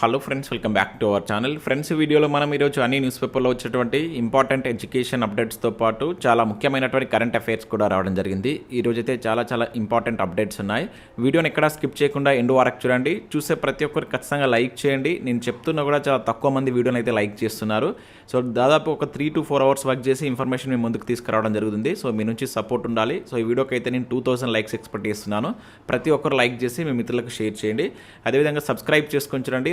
Hello friends welcome back to our channel friends వీడియోలో మనం ఈరోజు అన్ని న్యూస్ పేపర్లో వచ్చేటువంటి ఇంపార్టెంట్ ఎడ్యుకేషన్ అప్డేట్స్తో పాటు చాలా ముఖ్యమైనటువంటి కరెంట్ అఫైర్స్ కూడా రావడం జరిగింది. ఈ రోజైతే అయితే చాలా చాలా ఇంపార్టెంట్ అప్డేట్స్ ఉన్నాయి. వీడియోని ఎక్కడా స్కిప్ చేయకుండా ఎండు వరకు చూడండి. చూసే ప్రతి ఒక్కరు ఖచ్చితంగా లైక్ చేయండి. నేను చెప్తున్నా కూడా చాలా తక్కువ మంది వీడియోని అయితే లైక్ చేస్తున్నారు. సో దాదాపు ఒక three to four hours work చేసి ఇన్ఫర్మేషన్ మీ ముందుకు తీసుకురావడం జరుగుతుంది. సో మీ నుంచి సపోర్ట్ ఉండాలి. సో ఈ వీడియోకి అయితే నేను టూ థౌసండ్ లైక్స్ ఎక్స్పెక్ట్ చేస్తున్నాను. ప్రతి ఒక్కరు లైక్ చేసి మీ మిత్రులకు షేర్ చేయండి. అదేవిధంగా సబ్స్క్రైబ్ చేసుకొని చూడండి.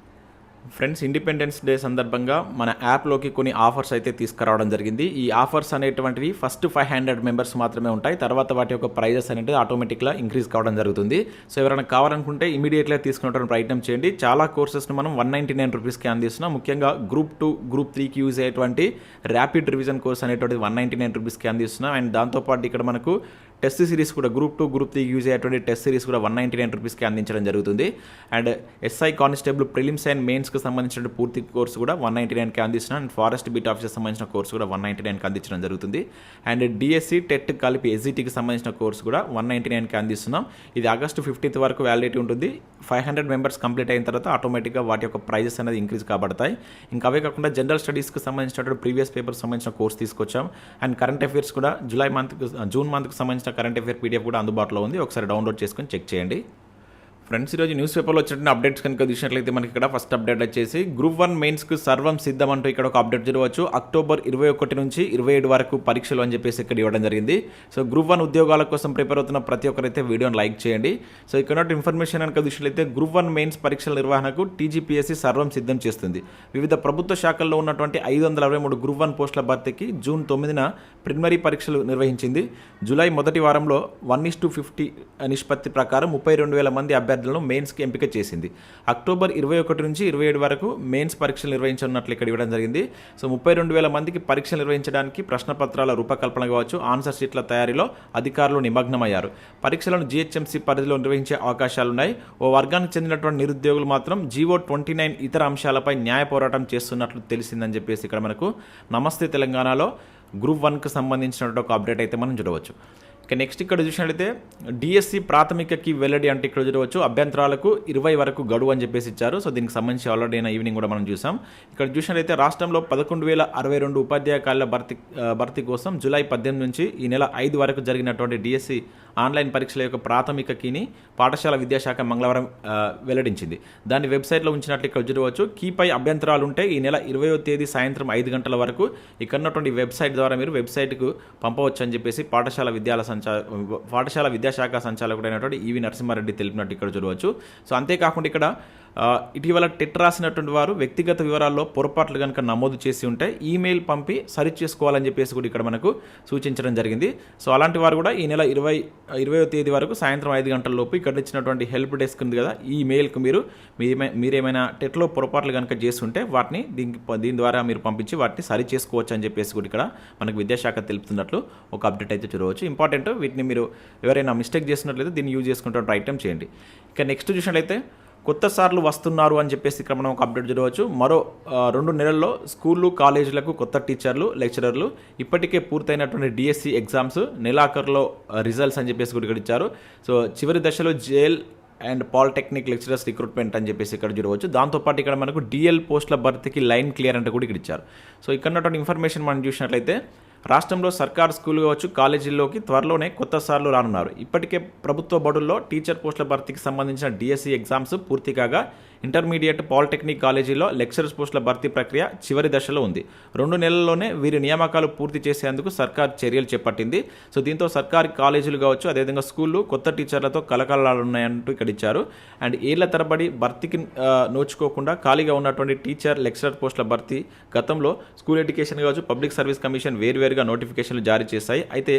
ఫ్రెండ్స్ ఇండిపెండెన్స్ డే సందర్భంగా మన యాప్లోకి కొన్ని ఆఫర్స్ అయితే తీసుకురావడం జరిగింది. ఈ ఆఫర్స్ అనేటువంటివి ఫస్ట్ ఫైవ్ హండ్రెడ్ మెంబర్స్ మాత్రమే ఉంటాయి. తర్వాత వాటి యొక్క ప్రైజెస్ అనేది ఆటోమేటిక్గా ఇంక్రీజ్ కావడం జరుగుతుంది. సో ఎవరైనా కావాలనుకుంటే ఇమీడియట్గా తీసుకునేటువంటి ప్రయత్నం చేయండి. చాలా కోర్సెస్ను మనం వన్ నైంటీ నైన్ రూపీస్కి అందిస్తున్నాం ముఖ్యంగా గ్రూప్ టూ గ్రూప్ త్రీకి యూజ్ అయ్యేటువంటి ర్యాపిడ్ రివిజన్ కోర్స్ అనేటువంటిది వన్ నైంటీ నైన్ రూపీస్కి అందిస్తున్నాం అండ్ దాంతోపాటు ఇక్కడ మనకు టెస్ట్ సిరీస్ కూడా group two group three use అయ్యేటువంటి టెస్ట్ సిరీస్ కూడా వన్ నైంటీ నైన్ రూపీస్కి అందించడం జరుగుతుంది. And SI constable prelims and మెయిన్స్కి సంబంధించిన పూర్తి కోర్సు కూడా వన్ నైంటీ నైన్కి అందిస్తున్నాం అండ్ ఫారెస్ట్ బీట్ ఆఫీసర్ సంబంధించిన కోర్సు కూడా వన్ నైంటీ నైన్కి అందించడం జరుగుతుంది. అండ్ డిఎస్సి టెట్ కలిపి ఎస్జిటికి సంబంధించిన కోర్సు కూడా వన్ నైంటీ నైన్కి అందిస్తున్నాం. ఇది ఆగస్టు ఫిఫ్టీన్త్ వరకు వ్యాలిడిటీ ఉంటుంది. ఫైవ్ హండ్రెడ్ మెంబర్స్ కంప్లీట్ అయిన తర్వాత ఆటోమేటిక్గా వాటి యొక్క ప్రైజెస్ అనేది ఇంక్రీజ్ కాబడతాయి. ఇంకా అవే కాకుండా జనరల్ స్టడీస్కి సంబంధించినటువంటి ప్రీవియస్ పేపర్ సంబంధించిన కోర్స్ తీసుకొచ్చాం. అండ్ కరెంట్ అఫైర్స్ కూడా జూలై మంత్ జూన్ మంత్కి సంబంధించిన కరెంట్ అఫేర్ పీడిఎఫ్ కూడా అందుబాటులో ఉంది. ఒకసారి డౌన్లోడ్ చేసుకొని చెక్ చేయండి. ఫ్రెండ్స్ ఈరోజు న్యూస్ పేపర్లో వచ్చిన అప్డేట్స్ కనుక చూసినట్లయితే మనకి ఇక్కడ ఫస్ట్ అప్డేట్ వచ్చేసి గ్రూప్ వన్ మెయిన్స్కు సర్వం సిద్ధం అంటూ ఇక్కడ ఒక అప్డేట్ జరగవచ్చు. అక్టోబర్ ఇరవై ఒకటి నుంచి ఇరవై ఏడు వరకు పరీక్షలు అని చెప్పేసి ఇక్కడ ఇవ్వడం జరిగింది. సో గ్రూప్ వన్ ఉద్యోగాల కోసం ప్రిపేర్ అవుతున్న ప్రతి ఒక్కరైతే వీడియోని లైక్ చేయండి. సో ఇక్కడ ఇన్ఫర్మేషన్ కనుక చూసినట్లయితే గ్రూప్ వన్ మెయిన్స్ పరీక్షల నిర్వహణకు టీజీపీఎస్సీ సర్వం సిద్ధం చేస్తుంది. వివిధ ప్రభుత్వ శాఖల్లో ఉన్నటువంటి ఐదు వందల అరవై మూడు గ్రూప్ వన్ పోస్టుల భర్తీకి జూన్ తొమ్మిదిన ప్రిలిమరీ పరీక్షలు నిర్వహించింది. జూలై మొదటి వారంలో వన్ ఇస్ టు ఫిఫ్టీ నిష్పత్తి ప్రకారం ముప్పై రెండు వేల మంది అభ్యర్థి విద్యార్థులను మెయిన్స్కి ఎంపిక చేసింది. అక్టోబర్ ఇరవై ఒకటి నుంచి ఇరవై ఏడు వరకు మెయిన్స్ పరీక్షలు నిర్వహించనున్నట్లు ఇక్కడ ఇవ్వడం జరిగింది. సో ముప్పై రెండు వేల మందికి పరీక్షలు నిర్వహించడానికి ప్రశ్నపత్రాల రూపకల్పన కావచ్చు ఆన్సర్ షీట్ల తయారీలో అధికారులు నిమగ్నమయ్యారు. పరీక్షలను జీహెచ్ఎంసీ పరిధిలో నిర్వహించే అవకాశాలున్నాయి. ఓ వర్గానికి చెందినటువంటి నిరుద్యోగులు మాత్రం జీవో ట్వంటీ నైన్ ఇతర అంశాలపై న్యాయ పోరాటం చేస్తున్నట్లు తెలిసిందని చెప్పేసి ఇక్కడ మనకు నమస్తే తెలంగాణలో గ్రూప్ వన్కి సంబంధించినటువంటి ఒక అప్డేట్ అయితే మనం చూడవచ్చు. ఇక నెక్స్ట్ ఇక్కడ చూసినట్లయితే డిఎస్సి ప్రాథమికకి వెల్లడి అంటే ఇక్కడ చూడవచ్చు. అభ్యంతరాలకు ఇరవై వరకు గడువు అని చెప్పేసి ఇచ్చారు. సో దీనికి సంబంధించి ఆల్రెడీ అయిన ఈవినింగ్ కూడా మనం చూసాం. ఇక్కడ చూసినట్లయితే రాష్ట్రంలో పదకొండు వేల అరవై రెండు ఉపాధ్యాయ ఖాళీల భర్తీ భర్తీ కోసం జూలై పద్దెనిమిది నుంచి ఈ నెల ఐదు వరకు జరిగినటువంటి డిఎస్సి ఆన్లైన్ పరీక్షల యొక్క ప్రాథమిక కీని పాఠశాల విద్యాశాఖ మంగళవారం వెల్లడించింది. దాన్ని వెబ్సైట్లో ఉంచినట్లు ఇక్కడ చూడవచ్చు. కీపై అభ్యంతరాలు ఉంటే ఈ నెల ఇరవయో తేదీ సాయంత్రం ఐదు గంటల వరకు ఇక్కడ ఉన్నటువంటి వెబ్సైట్ ద్వారా మీరు వెబ్సైట్కు పంపవచ్చు అని చెప్పేసి పాఠశాల విద్యాల సంచా పాఠశాల విద్యాశాఖ సంచాలకుడైనటువంటి ఈవి నరసింహారెడ్డి తెలిపినట్టు ఇక్కడ చూడవచ్చు. సో అంతేకాకుండా ఇక్కడ ఇటీవల టెట్ రాసినటువంటి వారు వ్యక్తిగత వివరాల్లో పొరపాట్లు కనుక నమోదు చేసి ఉంటే ఈమెయిల్ పంపి సరి చేసుకోవాలని చెప్పేసి కూడా ఇక్కడ మనకు సూచించడం జరిగింది. సో అలాంటి వారు కూడా ఈ నెల ఇరవై ఇరవయో తేదీ వరకు సాయంత్రం ఐదు గంటల లోపు ఇక్కడ ఇచ్చినటువంటి హెల్ప్ డెస్క్ ఉంది కదా ఈ మెయిల్కు మీరు మీరేమైనా టెట్లో పొరపాట్లు కనుక చేస్తుంటే వాటిని దీనికి దీని ద్వారా మీరు పంపించి వాటిని సరి చేసుకోవచ్చు అని చెప్పేసి కూడా ఇక్కడ మనకు విద్యాశాఖ తెలుపుతున్నట్లు ఒక అప్డేట్ అయితే చూడవచ్చు. ఇంపార్టెంట్ వీటిని మీరు ఎవరైనా మిస్టేక్ చేసినట్లయితే దీన్ని యూజ్ చేసుకుంటే ఐటమ్ చేయండి. ఇక నెక్స్ట్ చూసినట్లయితే కొత్త సార్లు వస్తున్నారు అని చెప్పేసి ఇక్కడ మనం ఒక అప్డేట్ చూడవచ్చు మరో రెండు నెలల్లో స్కూళ్ళు కాలేజీలకు కొత్త టీచర్లు లెక్చరర్లు ఇప్పటికే పూర్తయినటువంటి డిఎస్సి ఎగ్జామ్స్ నెలాఖరులో రిజల్ట్స్ అని చెప్పేసి కూడా ఇక్కడ ఇచ్చారు. సో చివరి దశలో JL and polytechnic lecturers recruitment అని చెప్పేసి ఇక్కడ చూడవచ్చు. దాంతోపాటు ఇక్కడ మనకు డిఎల్ పోస్టుల భర్తీకి లైన్ క్లియర్ అంటే కూడా ఇక్కడ ఇచ్చారు. సో ఇక్కడ ఉన్నటువంటి ఇన్ఫర్మేషన్ మనం చూసినట్లయితే రాష్ట్రంలో సర్కార్ స్కూల్ కావచ్చు కాలేజీల్లోకి త్వరలోనే కొత్త సార్లు రానున్నారు. ఇప్పటికే ప్రభుత్వ బడుల్లో టీచర్ పోస్టుల భర్తీకి సంబంధించిన డిఎస్సి ఎగ్జామ్స్ పూర్తి కాగా ఇంటర్మీడియట్ పాలిటెక్నిక్ కాలేజీలో లెక్చరర్స్ పోస్టుల భర్తీ ప్రక్రియ చివరి దశలో ఉంది. రెండు నెలల్లోనే వీరి నియామకాలు పూర్తి చేసేందుకు సర్కార్ చర్యలు చేపట్టింది. సో దీంతో సర్కార్ కాలేజీలు కావచ్చు అదేవిధంగా స్కూళ్ళు కొత్త టీచర్లతో కలకలాలున్నాయంటూ ఇక్కడ ఇచ్చారు. అండ్ ఏళ్ళ తరబడి భర్తీకి నోచుకోకుండా ఖాళీగా ఉన్నటువంటి టీచర్ లెక్చరర్ పోస్టుల భర్తీ గతంలో స్కూల్ ఎడ్యుకేషన్ కావచ్చు పబ్లిక్ సర్వీస్ కమిషన్ వేరువేరుగా నోటిఫికేషన్లు జారీ చేశాయి. అయితే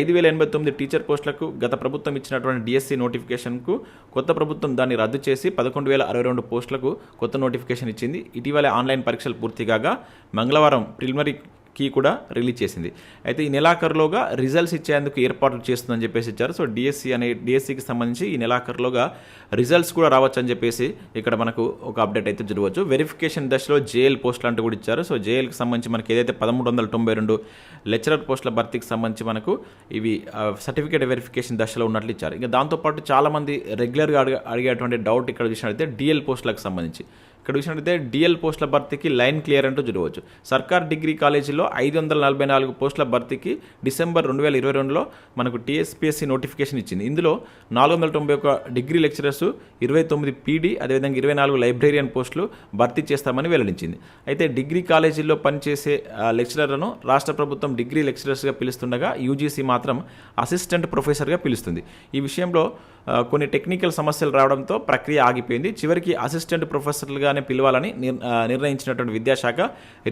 ఐదు వేల ఎనభై తొమ్మిది టీచర్ పోస్టులకు గత ప్రభుత్వం ఇచ్చినటువంటి డిఎస్సి నోటిఫికేషన్కు కొత్త ప్రభుత్వం దాన్ని రద్దు చేసి పదకొండు వేల అరవై రెండు పోస్టులకు కొత్త నోటిఫికేషన్ ఇచ్చింది. ఇటీవల ఆన్లైన్ పరీక్షలు పూర్తి కాగా మంగళవారం ప్రిలిమరీ కీ కూడా రిలీజ్ చేసింది. అయితే ఈ నెలాఖరులోగా రిజల్ట్స్ ఇచ్చేందుకు ఏర్పాట్లు చేస్తుందని చెప్పేసి ఇచ్చారు. సో డిఎస్సి అనే డిఎస్సికి సంబంధించి ఈ నెలాఖరులోగా రిజల్ట్స్ కూడా రావచ్చు అని చెప్పేసి ఇక్కడ మనకు ఒక అప్డేట్ అయితే జరగవచ్చు. వెరిఫికేషన్ దశలో జేఎల్ పోస్టులు అంటూ కూడా ఇచ్చారు. సో జేఎల్కి సంబంధించి మనకి ఏదైతే పదమూడు వందల తొంభై రెండు లెక్చరర్ పోస్టుల భర్తీకి సంబంధించి మనకు ఇవి సర్టిఫికేట్ వెరిఫికేషన్ దశలో ఉన్నట్లు ఇచ్చారు. ఇంకా దాంతోపాటు చాలామంది రెగ్యులర్గా అడిగే అడిగేటువంటి డౌట్ ఇక్కడ చూసినట్లయితే డిఎల్ పోస్టులకు సంబంధించి. ఇక్కడ చూసినట్లయితే డిఎల్ పోస్టుల భర్తీకి లైన్ క్లియర్ అంటూ జరగవచ్చు సర్కార్ డిగ్రీ కాలేజీలో ఐదు వందల నలభై నాలుగు పోస్టుల భర్తీకి డిసెంబర్ రెండు వేల ఇరవై రెండులో మనకు టీఎస్పీఎస్సీ నోటిఫికేషన్ ఇచ్చింది. ఇందులో నాలుగు వందల తొంభై ఒక డిగ్రీ లెక్చరర్స్ ఇరవై తొమ్మిది పీడీ అదేవిధంగా ఇరవై నాలుగు లైబ్రేరియన్ పోస్టులు భర్తీ చేస్తామని వెల్లడించింది. అయితే డిగ్రీ కాలేజీల్లో పనిచేసే లెక్చరర్లను రాష్ట్ర ప్రభుత్వం డిగ్రీ లెక్చరర్స్గా పిలుస్తుండగా యూజీసీ మాత్రం అసిస్టెంట్ ప్రొఫెసర్గా పిలుస్తుంది. ఈ విషయంలో కొన్ని టెక్నికల్ సమస్యలు రావడంతో ప్రక్రియ ఆగిపోయింది. చివరికి అసిస్టెంట్ ప్రొఫెసర్లుగానే పిలవాలని నిర్ణయించినటువంటి విద్యాశాఖ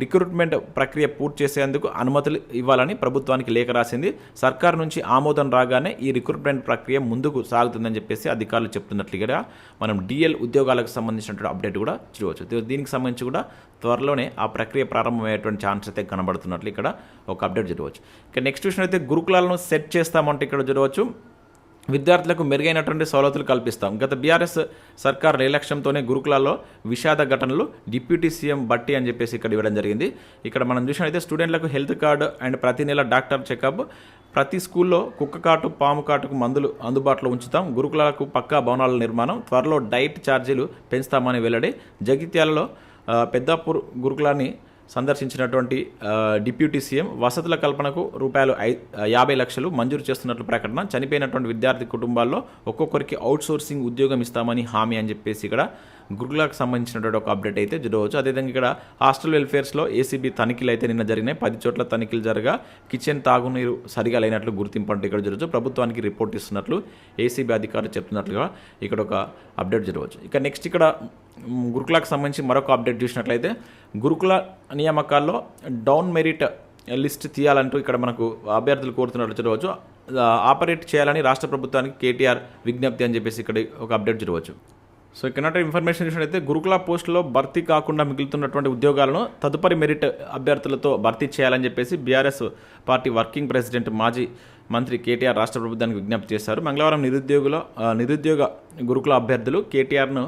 రిక్రూట్మెంట్ ప్రక్రియ పూర్తి చేసేందుకు అనుమతులు ఇవ్వాలని ప్రభుత్వానికి లేఖ రాసింది. సర్కార్ నుంచి ఆమోదం రాగానే ఈ రిక్రూట్మెంట్ ప్రక్రియ ముందుకు సాగుతుందని చెప్పేసి అధికారులు చెప్తున్నట్లుగా మనం డిఎల్ ఉద్యోగాలకు సంబంధించినటువంటి అప్డేట్ కూడా చూడవచ్చు. దీనికి సంబంధించి కూడా త్వరలోనే ఆ ప్రక్రియ ప్రారంభమయ్యేటువంటి ఛాన్స్ అయితే కనబడుతున్నట్లు ఇక్కడ ఒక అప్డేట్ జరగవచ్చు. ఇక నెక్స్ట్ విషయం అయితే గురుకులాలను సెట్ చేస్తామంటే ఇక్కడ చూడవచ్చు విద్యార్థులకు మెరుగైనటువంటి సౌలతులు కల్పిస్తాం. గత బీఆర్ఎస్ సర్కార్ నిర్లక్ష్యంతోనే గురుకులాల్లో విషాద ఘటనలు డిప్యూటీ సీఎం బట్టి అని చెప్పేసి ఇక్కడ ఇవ్వడం జరిగింది. ఇక్కడ మనం చూసినట్లయితే స్టూడెంట్లకు హెల్త్ కార్డు అండ్ ప్రతి నెల డాక్టర్ చెకప్. ప్రతి స్కూల్లో కుక్క కాటు పాము కాటుకు మందులు అందుబాటులో ఉంచుతాం. గురుకులాలకు పక్కా భవనాల నిర్మాణం త్వరలో డైట్ ఛార్జీలు పెంచుతామని వెల్లడి. జగిత్యాలలో పెద్దాపూర్ గురుకులాన్ని సందర్శించినటువంటి డిప్యూటీ సీఎం వసతుల కల్పనకు రూపాయలు ఐ యాభై లక్షలు మంజూరు చేస్తున్నట్లు ప్రకటన. చనిపోయినటువంటి విద్యార్థి కుటుంబాల్లో ఒక్కొక్కరికి అవుట్ సోర్సింగ్ ఉద్యోగం ఇస్తామని హామీ అని చెప్పేసి ఇక్కడ గురుకులకు సంబంధించినటువంటి ఒక అప్డేట్ అయితే జరగవచ్చు. అదేవిధంగా ఇక్కడ హాస్టల్ వెల్ఫేర్స్లో ఏసీబీ తనిఖీలు అయితే నిన్న జరిగినాయి. పది చోట్ల తనిఖీలు జరగా కిచెన్ తాగునీరు సరిగా లేనట్లు గుర్తింపు అంటే ఇక్కడ జరగచ్చు ప్రభుత్వానికి రిపోర్ట్ ఇస్తున్నట్లు ఏసీబీ అధికారులు చెప్తున్నట్లుగా ఇక్కడ ఒక అప్డేట్ జరగవచ్చు. ఇక నెక్స్ట్ ఇక్కడ గురుకులకు సంబంధించి మరొక అప్డేట్ చూసినట్లయితే గురుకుల నియామకాల్లో డౌన్ మెరిట్ లిస్ట్ తీయాలంటూ ఇక్కడ మనకు అభ్యర్థులు కోరుతున్నట్లు చూడవచ్చు. ఆపరేట్ చేయాలని రాష్ట్ర ప్రభుత్వానికి కేటీఆర్ విజ్ఞప్తి అని చెప్పేసి ఇక్కడ ఒక అప్డేట్ చూడవచ్చు. సో ఇక్కడ ఇన్ఫర్మేషన్ చూసినట్లయితే గురుకుల పోస్టులో భర్తీ కాకుండా మిగులుతున్నటువంటి ఉద్యోగాలను తదుపరి మెరిట్ అభ్యర్థులతో భర్తీ చేయాలని చెప్పేసి బీఆర్ఎస్ పార్టీ వర్కింగ్ ప్రెసిడెంట్ మాజీ మంత్రి కేటీఆర్ రాష్ట్ర ప్రభుత్వానికి విజ్ఞప్తి చేశారు. మంగళవారం నిరుద్యోగుల నిరుద్యోగ గురుకుల అభ్యర్థులు కేటీఆర్ను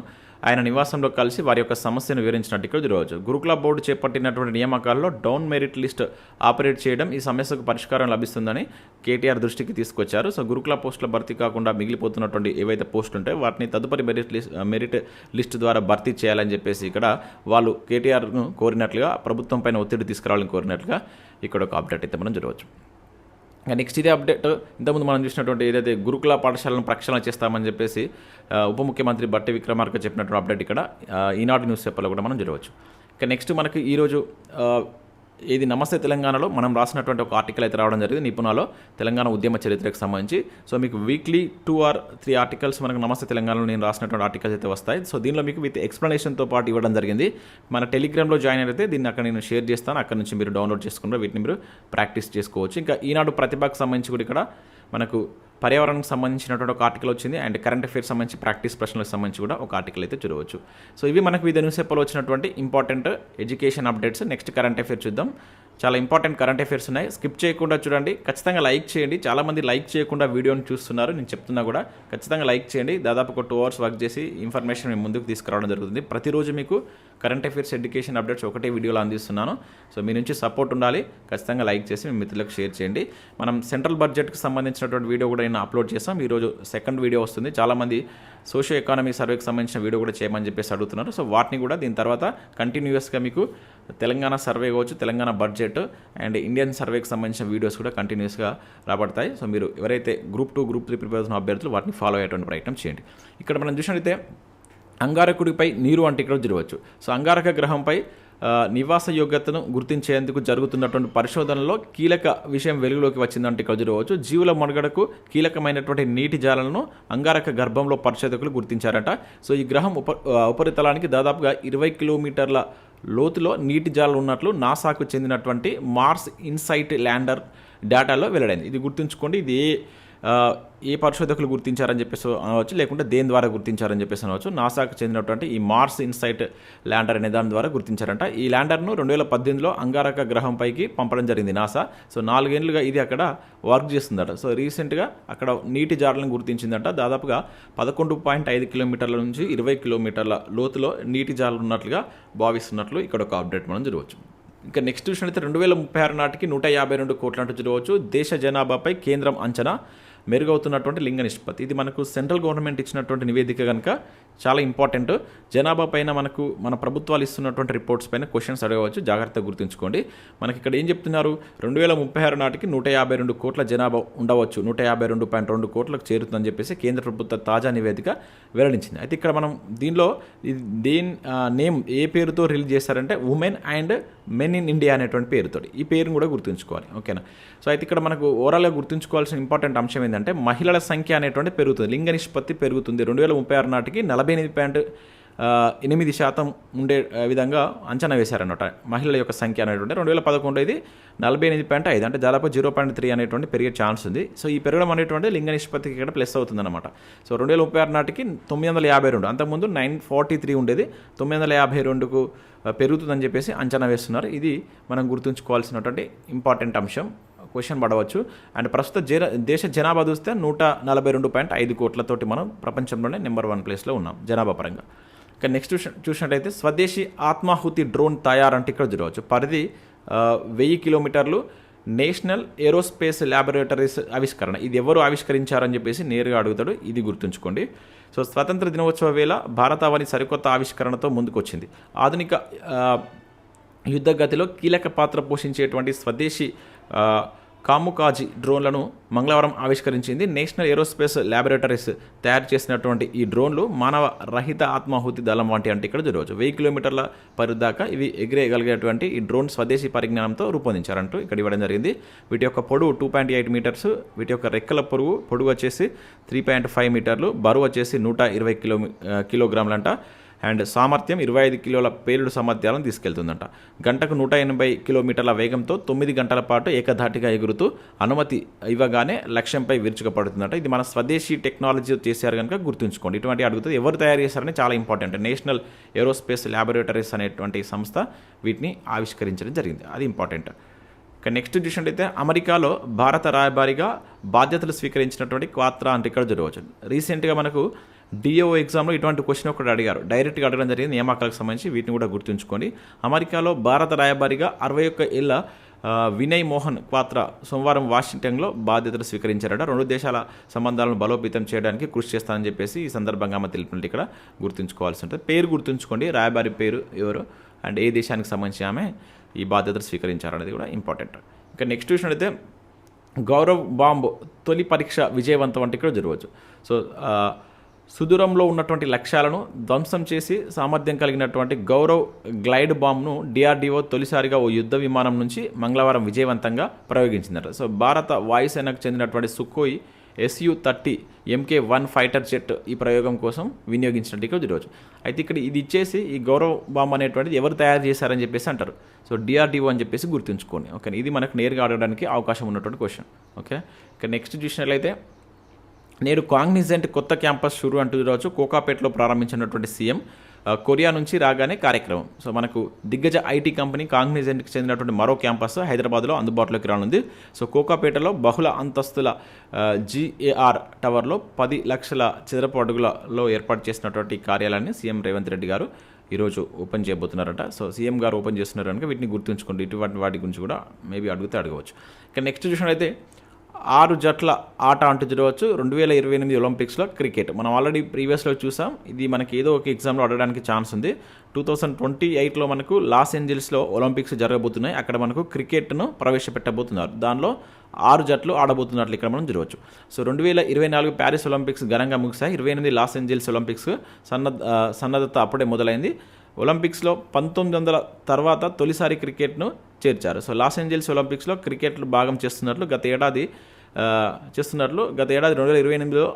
ఆయన నివాసంలో కలిసి వారి యొక్క సమస్యను వివరించినట్టు ఇక్కడ జరగవచ్చు గురుకుల బోర్డు చేపట్టినటువంటి నియామకాల్లో డౌన్ మెరిట్ లిస్ట్ ఆపరేట్ చేయడం ఈ సమస్యకు పరిష్కారం లభిస్తుందని కేటీఆర్ దృష్టికి తీసుకొచ్చారు. సో గురుకుల పోస్టుల భర్తీ కాకుండా మిగిలిపోతున్నటువంటి ఏవైతే పోస్టులు ఉంటాయో వాటిని తదుపరి మెరిట్ లిస్ట్ మెరిట్ లిస్ట్ ద్వారా భర్తీ చేయాలని చెప్పేసి ఇక్కడ వాళ్ళు కేటీఆర్ను కోరినట్లుగా ప్రభుత్వం పైన ఒత్తిడి తీసుకురావాలని కోరినట్లుగా ఇక్కడ ఒక అప్డేట్ అయితే మనం జరగవచ్చు నెక్స్ట్ ఇదే అప్డేట్ ఇంతకుముందు మనం చూసినటువంటి ఏదైతే గురుకుల పాఠశాలను ప్రక్షాళన చేస్తామని చెప్పేసి ఉప ముఖ్యమంత్రి బట్టి విక్రమార్క చెప్పినటువంటి అప్డేట్ ఇక్కడ ఈనాడు న్యూస్ పేపర్లో కూడా మనం చూడవచ్చు. ఇక నెక్స్ట్ మనకి ఈరోజు ఇది నమస్తే తెలంగాణలో మనం రాసినటువంటి ఒక ఆర్టికల్ అయితే రావడం జరిగింది. నిపుణాలో తెలంగాణ ఉద్యమ చరిత్రకు సంబంధించి. సో మీకు weekly two or three articles మనకు నమస్తే తెలంగాణలో నేను రాసినటువంటి ఆర్టికల్స్ అయితే వస్తాయి. సో దీనిలో మీకు విత్ ఎక్స్ప్లెనేషన్తో పాటు ఇవ్వడం జరిగింది. మన టెలిగ్రామ్లో జాయిన్ అయితే దీన్ని అక్కడ నేను షేర్ చేస్తాను. అక్కడ నుంచి మీరు డౌన్లోడ్ చేసుకుంటారు వీటిని మీరు ప్రాక్టీస్ చేసుకోవచ్చు. ఇంకా ఈనాడు ప్రతిభకు సంబంధించి కూడా ఇక్కడ మనకు పర్యావరణానికి సంబంధించినటువంటి ఒక ఆర్టికల్ వచ్చింది. అండ్ కరెంట్ అఫేర్స్ సంబంధించి ప్రాక్టీస్ ప్రశ్నలకు సంబంధించి కూడా ఒక ఆర్టికల్ అయితే చూడవచ్చు. సో ఇవి మనకు వివిధ న్యూస్ పేపర్లో వచ్చినటువంటి important education updates next current affair చూద్దాం. చాలా ఇంపార్టెంట్ కరెంట్ అఫేర్స్ ఉన్నాయి. స్కిప్ చేయకుండా చూడండి. ఖచ్చితంగా లైక్ చేయండి. చాలామంది లైక్ చేయకుండా వీడియోని చూస్తున్నారు. నేను చెప్తున్నా కూడా ఖచ్చితంగా లైక్ చేయండి. దాదాపు ఒక టూ అవర్స్ వర్క్ చేసి ఇన్ఫర్మేషన్ మేము ముందుకు తీసుకురావడం జరుగుతుంది. ప్రతిరోజు మీకు కరెంట్ అఫేర్స్ ఎడ్యుకేషన్ అప్డేట్స్ ఒకటే వీడియోలో అందిస్తున్నాను. సో మీ నుంచి సపోర్ట్ ఉండాలి. ఖచ్చితంగా లైక్ చేసి మీ మిత్రులకు షేర్ చేయండి. మనం సెంట్రల్ బడ్జెట్కి సంబంధించినటువంటి వీడియో కూడా నేను అప్లోడ్ చేస్తాం. ఈరోజు సెకండ్ వీడియో వస్తుంది. చాలామంది సోషియో ఎకానమీ సర్వేకి సంబంధించిన వీడియో కూడా చేయమని చెప్పేసి అడుగుతున్నారు. సో వాటిని కూడా దీని తర్వాత కంటిన్యూస్గా మీకు తెలంగాణ సర్వే కావచ్చు తెలంగాణ బడ్జెట్ అండ్ ఇండియన్ సర్వేకి సంబంధించిన వీడియోస్ కూడా కంటిన్యూస్గా రాబడతాయి. సో మీరు ఎవరైతే group two group three prepare అవుతున్న అభ్యర్థులు వాటిని ఫాలో అయ్యేటువంటి ప్రయత్నం చేయండి. ఇక్కడ మనం చూసినట్లయితే అంగారకుడిపై నీరు అంటే ఇక్కడ జరగవచ్చు సో అంగారక గ్రహంపై నివాస యోగ్యతను గుర్తించేందుకు జరుగుతున్నటువంటి పరిశోధనలో కీలక విషయం వెలుగులోకి వచ్చిందంటే ఇక్కడ జరగవచ్చు జీవుల మనుగడకు కీలకమైనటువంటి నీటి జాలను అంగారక గర్భంలో పరిశోధకులు గుర్తించారట. సో ఈ గ్రహం ఉప ఉపరితలానికి దాదాపుగా ఇరవై కిలోమీటర్ల లోతులో నీటి జాలు ఉన్నట్లు నాసాకు చెందినటువంటి మార్స్ ఇన్సైట్ ల్యాండర్ డేటాలో వెల్లడైంది. ఇది గుర్తుంచుకోండి. ఇది ఏ పరిశోధకులు గుర్తించారని చెప్పేసి అనవచ్చు లేకుంటే దేని ద్వారా గుర్తించారని చెప్పేసి అనవచ్చు నాసాకు చెందినటువంటి ఈ మార్స్ ఇన్సైట్ ల్యాండర్ అనే దాని ద్వారా గుర్తించారంట. ఈ ల్యాండర్ను రెండు వేల పద్దెనిమిదిలో అంగారక గ్రహం పైకి పంపడం జరిగింది నాసా. సో నాలుగేళ్ళుగా ఇది అక్కడ వర్క్ చేస్తుందట. సో రీసెంట్గా అక్కడ నీటి జాడలను గుర్తించిందంట. దాదాపుగా పదకొండు పాయింట్ ఐదు కిలోమీటర్ల నుంచి ఇరవై కిలోమీటర్ల లోతులో నీటి జాడలు ఉన్నట్లుగా భావిస్తున్నట్లు ఇక్కడ ఒక అప్డేట్ మనం చూడవచ్చు. ఇంకా నెక్స్ట్ చూసినట్లయితే రెండు వేల ముప్పై ఆరు నాటికి నూట యాభై రెండు కోట్ల అంటూ చూడవచ్చు. దేశ జనాభాపై కేంద్రం అంచనా మెరుగవుతున్నటువంటి లింగ నిష్పత్తి. ఇది మనకు సెంట్రల్ గవర్నమెంట్ ఇచ్చినటువంటి నివేదిక కనుక చాలా ఇంపార్టెంట్. జనాభా పైన మనకు మన ప్రభుత్వాలు ఇస్తున్నటువంటి రిపోర్ట్స్ పైన క్వశ్చన్స్ అడగవచ్చు. జాగ్రత్తగా గుర్తుంచుకోండి. మనకి ఇక్కడ ఏం చెప్తున్నారు? రెండు వేల ముప్పై ఆరు నాటికి నూట యాభై రెండు కోట్ల జనాభా ఉండవచ్చు. నూట యాభై రెండు పాయింట్ రెండు కోట్లకు చేరుతుందని చెప్పేసి కేంద్ర ప్రభుత్వ తాజా నివేదిక వెల్లడించింది. అయితే ఇక్కడ మనం దీనిలో దేని నేమ్ ఏ పేరుతో రిలీజ్ చేశారంటే women and men in India అనేటువంటి పేరుతో ఈ పేరును కూడా గుర్తుంచుకోవాలి. ఓకేనా? సో అయితే ఇక్కడ మనకు ఓవరాల్గా గుర్తుంచుకోవాల్సిన ఇంపార్టెంట్ అంశం ఏంటంటే మహిళల సంఖ్య అనేటువంటి పెరుగుతుంది. లింగ నిష్పత్తి పెరుగుతుంది. రెండు వేల ముప్పై ఆరు నాటికి నలభై ఎనిమిది పాయింట్ ఎనిమిది శాతం ఉండే విధంగా అంచనా వేశారన్నమాట. మహిళల యొక్క సంఖ్య అనేటువంటి రెండు వేల పదకొండు ఇది నలభై ఎనిమిది పాయింట్ ఐదు అంటే దాదాపు జీరో పాయింట్ త్రీ అనేటువంటి పెరిగే ఛాన్స్ ఉంది. సో ఈ పెరగడం అనేటువంటి లింగ నిష్పత్తికి ఇక్కడ ప్లస్ అవుతుందన్నమాట. సో రెండు వేల ముప్పై ఆరు నాటికి తొమ్మిది వందల యాభై రెండు అంతకుముందు నైన్ ఫార్టీ త్రీ ఉండేది. తొమ్మిది వందల యాభై రెండుకు పెరుగుతుందని చెప్పేసి అంచనా వేస్తున్నారు. ఇది మనం గుర్తుంచుకోవాల్సినటువంటి ఇంపార్టెంట్ అంశం. క్వశ్చన్ పడవచ్చు. అండ్ ప్రస్తుత జన దేశ జనాభా చూస్తే నూట నలభై రెండు పాయింట్ ఐదు కోట్లతోటి మనం ప్రపంచంలోనే నెంబర్ వన్ ప్లేస్లో ఉన్నాం జనాభా పరంగా. ఇక నెక్స్ట్ చూసినట్టయితే స్వదేశీ ఆత్మాహుతి డ్రోన్ తయారంటే ఇక్కడ చూడవచ్చు. పరిధి వెయ్యి కిలోమీటర్లు నేషనల్ ఏరోస్పేస్ ల్యాబొరేటరీస్ ఆవిష్కరణ. ఇది ఎవరు ఆవిష్కరించారని చెప్పేసి నేరుగా అడుగుతాడు. ఇది గుర్తుంచుకోండి. సో స్వతంత్ర దినోత్సవ వేళ భారతావని సరికొత్త ఆవిష్కరణతో ముందుకొచ్చింది. ఆధునిక యుద్ధగతిలో కీలక పాత్ర పోషించేటువంటి స్వదేశీ కాముకాజీ డ్రోన్లను మంగళవారం ఆవిష్కరించింది నేషనల్ ఏరోస్పేస్ ల్యాబొరేటరీస్ తయారు చేసినటువంటి ఈ డ్రోన్లు మానవ రహిత ఆత్మాహుతి దళం వంటి అంటే ఇక్కడ చూడవచ్చు. వెయ్యి కిలోమీటర్ల పరిదాకా ఇవి ఎగిరేయగలిగేటువంటి ఈ డ్రోన్ స్వదేశీ పరిజ్ఞానంతో రూపొందించారంటూ ఇక్కడ ఇవ్వడం జరిగింది. వీటి యొక్క పొడవు టూ పాయింట్ ఎయిట్ మీటర్స్ వీటి యొక్క రెక్కల పొరుగు పొడుగు వచ్చేసి త్రీ పాయింట్ ఫైవ్ మీటర్లు బరువు వచ్చేసి నూట ఇరవై కిలో కిలోగ్రాములంట. అండ్ సామర్థ్యం ఇరవై ఐదు కిలోల పేలుడు సామర్థ్యాలను తీసుకెళ్తుందంట. గంటకు నూట ఎనభై కిలోమీటర్ల వేగంతో తొమ్మిది గంటల పాటు ఏకధాటిగా ఎగురుతూ అనుమతి ఇవ్వగానే లక్ష్యంపై విరుచుకపడుతుందంట. ఇది మన స్వదేశీ టెక్నాలజీ చేశారు కనుక గుర్తుంచుకోండి. ఇటువంటి అడుగుతుంది ఎవరు తయారు చేశారని చాలా ఇంపార్టెంట్. నేషనల్ ఏరోస్పేస్ ల్యాబొరేటరీస్ అనేటువంటి సంస్థ వీటిని ఆవిష్కరించడం జరిగింది. అది ఇంపార్టెంట్. ఇక నెక్స్ట్ చూసినట్టయితే అమెరికాలో భారత రాయబారిగా బాధ్యతలు స్వీకరించినటువంటి క్వాత్రా అంటే ఇక్కడ చూడవచ్చు రీసెంట్గా మనకు డిఓ ఎగ్జామ్లో ఇటువంటి క్వశ్చన్ ఒకటి అడిగారు. డైరెక్ట్గా అడగడం జరిగింది. నియామకాలకు సంబంధించి వీటిని కూడా గుర్తుంచుకోండి. అమెరికాలో భారత రాయబారిగా అరవై ఒక్క ఏళ్ళ వినయ్ మోహన్ పాత్ర సోమవారం వాషింగ్టన్లో బాధ్యతలు స్వీకరించారట. రెండు దేశాల సంబంధాలను బలోపేతం చేయడానికి కృషి చేస్తానని చెప్పేసి ఈ సందర్భంగా ఆమె తెలిపినట్టు ఇక్కడ గుర్తుంచుకోవాల్సి ఉంటుంది. పేరు గుర్తుంచుకోండి. రాయబారి పేరు ఎవరు? అండ్ ఏ దేశానికి సంబంధించి ఆమె ఈ బాధ్యతలు స్వీకరించారనేది కూడా ఇంపార్టెంట్. ఇంకా నెక్స్ట్ చూసినట్టయితే గౌరవ్ బాంబ్ తొలి పరీక్ష విజయవంతం అంటే ఇక్కడ జరగవచ్చు. సో సుదూరంలో ఉన్నటువంటి లక్ష్యాలను ధ్వంసం చేసి సామర్థ్యం కలిగినటువంటి గౌరవ్ గ్లైడ్ బాంబ్ను డిఆర్డిఓ తొలిసారిగా ఓ యుద్ధ విమానం నుంచి మంగళవారం విజయవంతంగా ప్రయోగించిందట సో భారత వాయుసేనకు చెందినటువంటి Sukhoi SU thirty MK one fighter jet ఈ ప్రయోగం కోసం వినియోగించినట్టు ఇక్కడ ఈరోజు అయితే ఇక్కడ ఇది ఇచ్చేసి ఈ గౌరవ్ బాంబ్ అనేటువంటిది ఎవరు తయారు చేశారని చెప్పేసి అంటారు. సో డిఆర్డిఓ అని చెప్పేసి గుర్తుంచుకోండి. ఓకే ఇది మనకు నేరుగా అడగడానికి అవకాశం ఉన్నటువంటి క్వశ్చన్. ఓకే? ఇక నెక్స్ట్ చూసినట్లయితే నేడు కాంగ్నిజెంట్ కొత్త క్యాంపస్ షురు అంటూ చూడవచ్చు కోకాపేటలో ప్రారంభించినటువంటి సీఎం కొరియా నుంచి రాగానే కార్యక్రమం. సో మనకు దిగ్గజ ఐటీ కంపెనీ కాంగ్నిజెంట్కి చెందినటువంటి మరో క్యాంపస్ హైదరాబాద్లో అందుబాటులోకి రానుంది. సో కోకాపేటలో బహుళ అంతస్తుల జీఏఆర్ టవర్లో పది లక్షల చదరపు అడుగులలో ఏర్పాటు చేసినటువంటి కార్యాలయాన్ని సీఎం రేవంత్ రెడ్డి గారు ఈరోజు ఓపెన్ చేయబోతున్నారట. సో సీఎం గారు ఓపెన్ చేస్తున్నారు కనుక వీటిని గుర్తుంచుకోండి. ఇటువంటి వాటి గురించి కూడా మేబీ అడిగితే అడగవచ్చు. ఇక నెక్స్ట్ చూసినట్లయితే ఆరు జట్ల ఆట అంటూ చూడవచ్చు రెండు వేల ఇరవై ఎనిమిది ఒలింపిక్స్లో క్రికెట్. మనం ఆల్రెడీ ప్రీవియస్లో చూసాం. ఇది మనకి ఏదో ఒక ఎగ్జామ్లో ఆడడానికి ఛాన్స్ ఉంది. టూ థౌసండ్ ట్వంటీ ఎయిట్లో మనకు లాస్ ఏంజల్స్లో ఒలింపిక్స్ జరగబోతున్నాయి. అక్కడ మనకు క్రికెట్ను ప్రవేశపెట్టబోతున్నారు. దానిలో ఆరు జట్లు ఆడబోతున్నట్లు ఇక్కడ మనం చూడవచ్చు సో రెండు వేల ఇరవై నాలుగు ప్యారిస్ ఒలింపిక్స్ ఘనంగా ముగిశాయి. ఇరవై ఎనిమిది లాస్ ఏంజల్స్ ఒలింపిక్స్ సన్నద్ సన్నద్ధత అప్పుడే మొదలైంది. ఒలింపిక్స్లో పంతొమ్మిది వందల తర్వాత తొలిసారి క్రికెట్ను చేర్చారు. సో లాస్ ఏంజల్స్ ఒలింపిక్స్లో క్రికెట్లు భాగం చేస్తున్నట్లు గత ఏడాది చేస్తున్నట్లు గత ఏడాది రెండు వేల ఇరవై ఎనిమిదిలో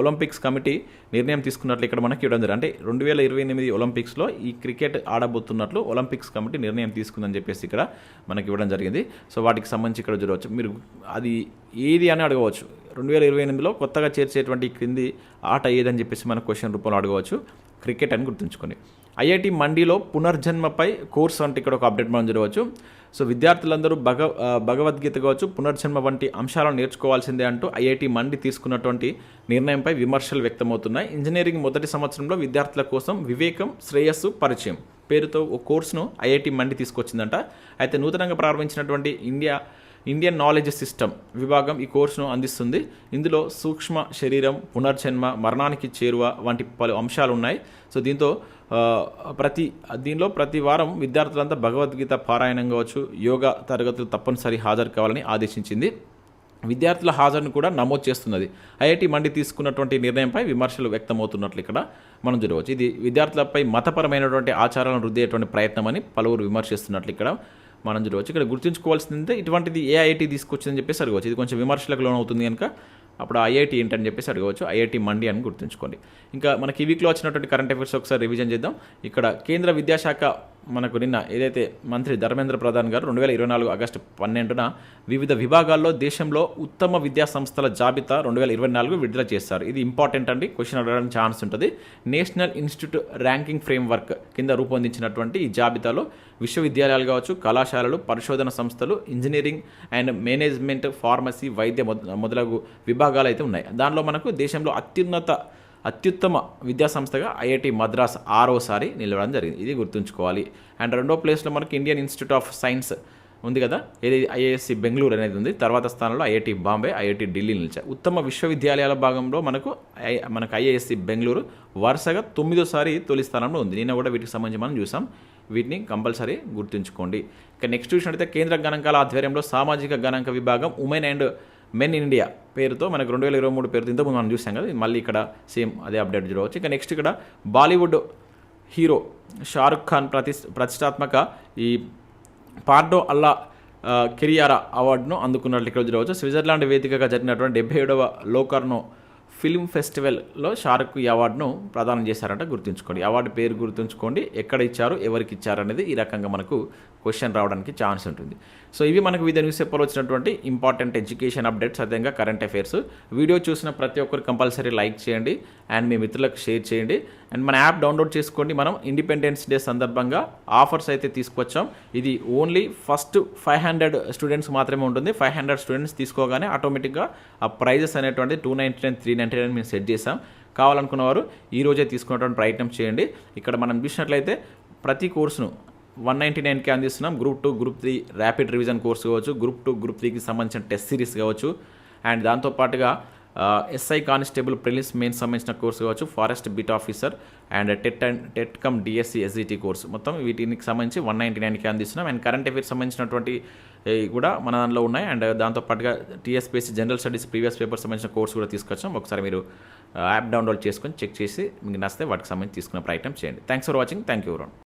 ఒలింపిక్స్ కమిటీ నిర్ణయం తీసుకున్నట్లు ఇక్కడ మనకి ఇవ్వడం జరిగింది. అంటే రెండు వేల ఇరవై ఎనిమిది ఒలింపిక్స్లో ఈ క్రికెట్ ఆడబోతున్నట్లు ఒలింపిక్స్ కమిటీ నిర్ణయం తీసుకుందని చెప్పేసి ఇక్కడ మనకి ఇవ్వడం జరిగింది. సో వాటికి సంబంధించి ఇక్కడ చూడవచ్చు. మీరు అది ఏది అని అడగవచ్చు. రెండు వేల ఇరవై ఎనిమిదిలో కొత్తగా చేర్చేటువంటి క్రింది ఆట ఏదని చెప్పేసి మన క్వశ్చన్ రూపంలో అడగవచ్చు. క్రికెట్ అని గుర్తుంచుకొని ఐఐటి మండీలో పునర్జన్మపై కోర్స్ వంటి ఇక్కడ ఒక అప్డేట్ మనం చూడవచ్చు. సో విద్యార్థులందరూ భగ భగవద్గీత కావచ్చు పునర్జన్మ వంటి అంశాలను నేర్చుకోవాల్సిందే అంటూ ఐఐటి మండి తీసుకున్నటువంటి నిర్ణయంపై విమర్శలు వ్యక్తమవుతున్నాయి. ఇంజనీరింగ్ మొదటి సంవత్సరంలో విద్యార్థుల కోసం వివేకం శ్రేయస్సు పరిచయం పేరుతో ఓ కోర్సును ఐఐటి మండి తీసుకొచ్చిందంట. అయితే నూతనంగా ప్రారంభించినటువంటి ఇండియా ఇండియన్ నాలెడ్జ్ సిస్టమ్ విభాగం ఈ కోర్సును అందిస్తుంది. ఇందులో సూక్ష్మ శరీరం పునర్జన్మ మరణానికి చేరువ వంటి పలు అంశాలు ఉన్నాయి సో దీంతో ప్రతి దీనిలో ప్రతి వారం విద్యార్థులంతా భగవద్గీత పారాయణం కావచ్చు యోగా తరగతులు తప్పనిసరి హాజరు కావాలని ఆదేశించింది. విద్యార్థుల హాజరును కూడా నమోదు చేస్తున్నది. ఐఐటి మండి తీసుకున్నటువంటి నిర్ణయంపై విమర్శలు వ్యక్తమవుతున్నట్లు ఇక్కడ మనం చూడవచ్చు. ఇది విద్యార్థులపై మతపరమైనటువంటి ఆచారాలను రుద్దేటువంటి ప్రయత్నం అని పలువురు విమర్శిస్తున్నట్లు ఇక్కడ మనం చూడవచ్చు. ఇక్కడ గుర్తుంచుకోవాల్సింది ఇటువంటిది ఏఐటీ తీసుకొచ్చిందని చెప్పేసి అడగవచ్చు. ఇది కొంచెం విమర్శలకు లోనవుతుంది కనుక అప్పుడు ఐఐటి ఏంటని చెప్పేసి అడగవచ్చు. ఐఐటి మండి అని గుర్తుంచుకోండి. ఇంకా మనకి ఈ వీక్లో వచ్చినటువంటి కరెంట్ అఫైర్స్ ఒకసారి రివిజన్ చేద్దాం. ఇక్కడ కేంద్ర విద్యాశాఖ మనకు నిన్న ఏదైతే మంత్రి ధర్మేంద్ర ప్రధాన్ గారు రెండు వేల ఇరవై నాలుగు ఆగస్టు పన్నెండున వివిధ విభాగాల్లో దేశంలో ఉత్తమ విద్యా సంస్థల జాబితా రెండు వేల ఇరవై నాలుగు విడుదల చేస్తారు ఇది ఇంపార్టెంట్ అండి. క్వశ్చన్ అడగడానికి ఛాన్స్ ఉంటుంది. నేషనల్ ఇన్స్టిట్యూట్ ర్యాంకింగ్ ఫ్రేమ్వర్క్ కింద రూపొందించినటువంటి ఈ జాబితాలో విశ్వవిద్యాలయాలు కావచ్చు కళాశాలలు పరిశోధన సంస్థలు ఇంజనీరింగ్ అండ్ మేనేజ్మెంట్ ఫార్మసీ వైద్య మొద- మొదలగు విభాగాలు అయితే ఉన్నాయి. దానిలో మనకు దేశంలో అత్యున్నత అత్యుత్తమ విద్యా సంస్థగా ఐఐటి మద్రాస్ ఆరోసారి నిలవడం జరిగింది. ఇది గుర్తుంచుకోవాలి. అండ్ రెండో ప్లేస్లో మనకి ఇండియన్ ఇన్స్టిట్యూట్ ఆఫ్ సైన్స్ ఉంది కదా? ఏది? ఐఐఎస్సి బెంగళూరు అనేది ఉంది. తర్వాత స్థానంలో ఐఐటి బాంబే ఐఐటి ఢిల్లీ నిలిచాయి ఉత్తమ విశ్వవిద్యాలయాల భాగంలో మనకు ఐ మనకు ఐఐఎస్సి బెంగళూరు వరుసగా తొమ్మిదోసారి తొలి స్థానంలో ఉంది. నిన్న కూడా వీటికి సంబంధించి మనం చూసాం. వీటిని కంపల్సరీ గుర్తుంచుకోండి. ఇక నెక్స్ట్ చూసినట్టయితే కేంద్ర గణాంకాల ఆధ్వర్యంలో సామాజిక గణాంక విభాగం ఉమెన్ అండ్ మెన్ ఇండియా పేరుతో మనకు రెండు వేల ఇరవై మూడు పేరుతో ఇంతకు మనం చూసాం కదా మళ్ళీ ఇక్కడ సేమ్ అదే అప్డేట్ చూడవచ్చు. ఇక నెక్స్ట్ ఇక్కడ బాలీవుడ్ హీరో షారుఖ్ ఖాన్ ప్రతి ప్రతిష్టాత్మక ఈ పార్డో అల్లా కెరియారా అవార్డును అందుకున్నట్లు ఇక్కడ చూడవచ్చు. స్విట్జర్లాండ్ వేదికగా జరిగినటువంటి డెబ్బై ఏడవ లోకర్నో ఫిల్మ్ ఫెస్టివల్లో షారుఖ్ ఈ అవార్డును ప్రదానం చేశారంట గుర్తుంచుకోండి. అవార్డు పేరు గుర్తుంచుకోండి ఎక్కడ ఇచ్చారు ఎవరికి ఇచ్చారు అనేది ఈ రకంగా మనకు క్వశ్చన్ రావడానికి ఛాన్స్ ఉంటుంది. సో ఇవి మనకు వివిధ న్యూస్ పేపర్లో వచ్చినటువంటి ఇంపార్టెంట్ ఎడ్యుకేషన్ అప్డేట్స్ అదేవిధంగా కరెంట్ అఫైర్స్ వీడియో చూసిన ప్రతి ఒక్కరు కంపల్సరీ లైక్ చేయండి అండ్ మీ మిత్రులకు షేర్ చేయండి. అండ్ మన యాప్ డౌన్లోడ్ చేసుకోండి. మనం ఇండిపెండెన్స్ డే సందర్భంగా ఆఫర్స్ అయితే తీసుకొచ్చాం. ఇది only first five hundred students మాత్రమే ఉంటుంది. ఫైవ్ హండ్రెడ్ స్టూడెంట్స్ తీసుకోగానే ఆటోమేటిక్గా ఆ ప్రైజెస్ అనేటువంటి two ninety nine three ninety nine మేము సెట్ చేసాం కావాలనుకున్న వారు ఈ రోజే ప్రయత్నం చేయండి. ఇక్కడ మనం చూసినట్లయితే ప్రతి కోర్సును వన్ నైంటీ నైన్కి అందిస్తున్నాం. Group two group three rapid revision course కావచ్చు గ్రూప్ టూ గ్రూప్ త్రీకి సంబంధించిన టెస్ట్ సిరీస్ కావచ్చు అండ్ దాంతోపాటుగా ఎస్ఐ కానిస్టేబుల్ ప్రిలిమ్స్ మెయిన్ సంబంధించిన కోర్సు కావచ్చు forest beat officer and TET and TET cum DSC SGT course. మొత్తం వీటికి సంబంధించి వన్ నైంటీ నైన్కి అందిస్తున్నాం. అండ్ కరెంట్ అఫేర్స్ సంబంధించినటువంటి కూడా మన దానిలో ఉన్నాయి. అండ్ దాంతోపాటుగా TSPSC general studies previous paper సంబంధించిన కోర్సు కూడా తీసుకొచ్చాం. ఒకసారి మీరు యాప్ డౌన్లోడ్ చేసుకొని చెక్ చేసి మీకు నచ్చితే వాటికి సంబంధించి తీసుకునే ప్రయత్నం చేయండి. Thanks for watching. Thank you